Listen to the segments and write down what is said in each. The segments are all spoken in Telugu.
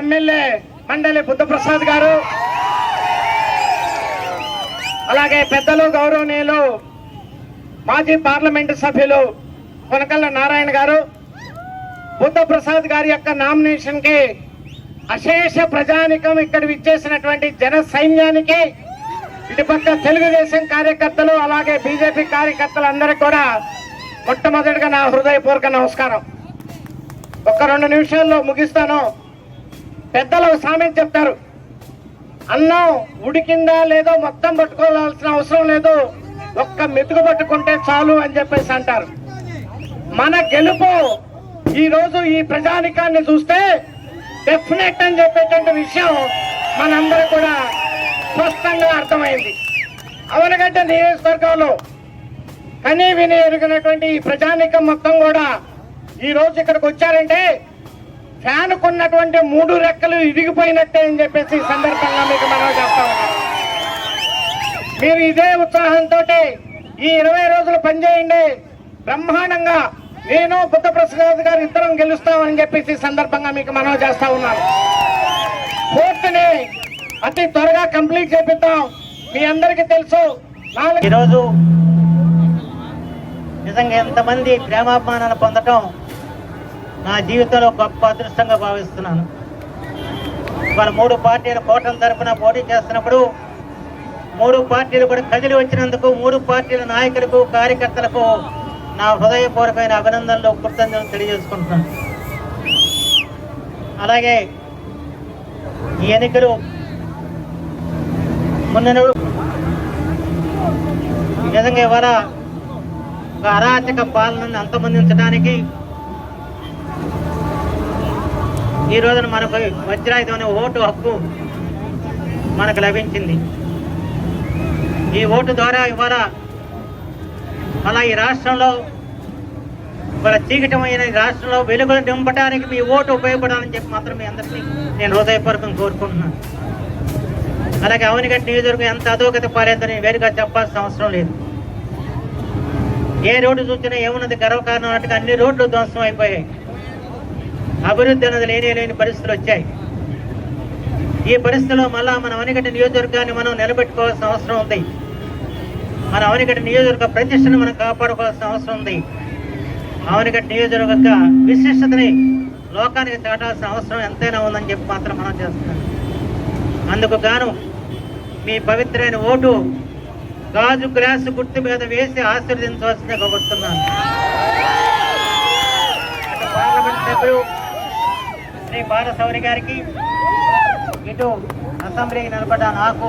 ఎమ్మెల్యే మండలి బుద్ధప్రసాద్ గారు. అలాగే పెద్దలు గౌరవనీయులు మాజీ పార్లమెంటు సభ్యులు కొనకళ్ళ నారాయణ గారు. బుద్ధప్రసాద్ గారి యొక్క నామినేషన్కి అశేష ప్రజానికం ఇక్కడ విచ్చేసినటువంటి జన సైన్యానికి ఇటుపక్క తెలుగుదేశం కార్యకర్తలు అలాగే బీజేపీ కార్యకర్తలు అందరికీ కూడా మొట్టమొదటిగా నా హృదయపూర్వక నమస్కారం. ఒక రెండు నిమిషాల్లో ముగిస్తాను. పెద్దలు సామెత చెప్తారు. అన్నం ఉడికిందా లేదో మొత్తం పట్టుకోవాల్సిన అవసరం లేదు. ఒక్క మెతుకు పట్టుకుంటే చాలు అని చెప్పేసి అంటారు. మన గెలుపు ఈ రోజు ఈ ప్రజానికాన్ని చూస్తే డెఫినెట్ అని చెప్పేటువంటి విషయం మనందరూ కూడా స్పష్టంగా అర్థమైంది. అవనగడ్డ నియోజకవర్గంలో కనీ విని ఎరిగినటువంటి ఈ ప్రజానికం మొత్తం కూడా ఈ రోజు ఇక్కడికి వచ్చారంటే ఫ్యాన్ కొన్నటువంటి మూడు రెక్కలు ఇరిగిపోయినట్టే అని చెప్పేసి ఈ సందర్భంగా మీకు మనం చేస్తా ఉన్నాం మీరు ఇదే ఉత్సాహంతో ఈ ఇరవై రోజులు పనిచేయండి. బ్రహ్మాండంగా నేను బుద్ధప్రసాద్ గారు ఇద్దరం గెలుస్తామని చెప్పేసి ఈ సందర్భంగా మీకు మనం చేస్తా ఉన్నాను. పూర్తిని అతి త్వరగా కంప్లీట్ చేపిద్దాం. మీ అందరికీ తెలుసు ఈరోజు నిజంగా ఎంతమంది ప్రేమాభిమానాలు పొందటం నా జీవితంలో గొప్ప అదృష్టంగా భావిస్తున్నాను. వాళ్ళ మూడు పార్టీల కోటల తరపున పోటీ చేస్తున్నప్పుడు మూడు పార్టీలు కూడా కదిలి వచ్చినందుకు మూడు పార్టీల నాయకులకు కార్యకర్తలకు నా హృదయపూర్వకమైన అభినందనలు కృతజ్ఞతలు తెలియజేసుకుంటున్నాను. అలాగే ఈ ఎన్నికలు మొన్న నిజంగా ఇవాళ ఒక అరాచక పాలనను అంతమొందించడానికి ఈ రోజున మనకు వజ్రాయుధం అనే ఓటు హక్కు మనకు లభించింది. ఈ ఓటు ద్వారా ఇవాళ అలా ఈ రాష్ట్రంలో ఇవాళ చీకటమైన ఈ రాష్ట్రంలో వెలుగులు నింపడానికి మీ ఓటు ఉపయోగపడాలని చెప్పి మాత్రం మీ అందరినీ నేను హృదయపూర్వకం కోరుకుంటున్నాను. అలాగే అవనిగడ్డ నియోజకవర్గం ఎంత అధోగత పారేందని వేరుగా చెప్పాల్సిన అవసరం లేదు. ఏ రోడ్డు చూసినా ఏమున్నది గర్వకారణం అన్నట్టుగా అన్ని రోడ్లు ధ్వంసం అయిపోయాయి. అభివృద్ధి అన్నది లేనే లేని పరిస్థితులు వచ్చాయి. ఈ పరిస్థితిలో మళ్ళా మన అవనిగడ్డ నియోజకవర్గాన్ని మనం నిలబెట్టుకోవాల్సిన అవసరం ఉంది. మన అవనిగడ్డ నియోజకవర్గ ప్రతిష్టను మనం కాపాడుకోవాల్సిన అవసరం ఉంది. అవనిగడ్డ నియోజకవర్గ విశిష్టతని లోకానికి చాటాల్సిన అవసరం ఎంతైనా ఉందని చెప్పి మాత్రం మనం చేస్తున్నాం. అందుకు గాను మీ పవిత్రమైన ఓటు గాజు గ్లాసు గుర్తు మీద వేసి ఆశీర్వదించవలసిందిగా కోరుతున్నాను. పార్లమెంట్ సభ్యులు శ్రీ బాలసౌరి గారికి ఇటు అసెంబ్లీకి నిలబడ్డ నాకు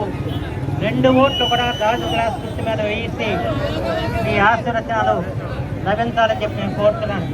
రెండు ఓట్లు కూడా గాజు గ్లాస్ గుర్తు మీద వేసి మీ ఆశీర్వచనాలు లభించాలని చెప్పి నేను కోరుతున్నాను.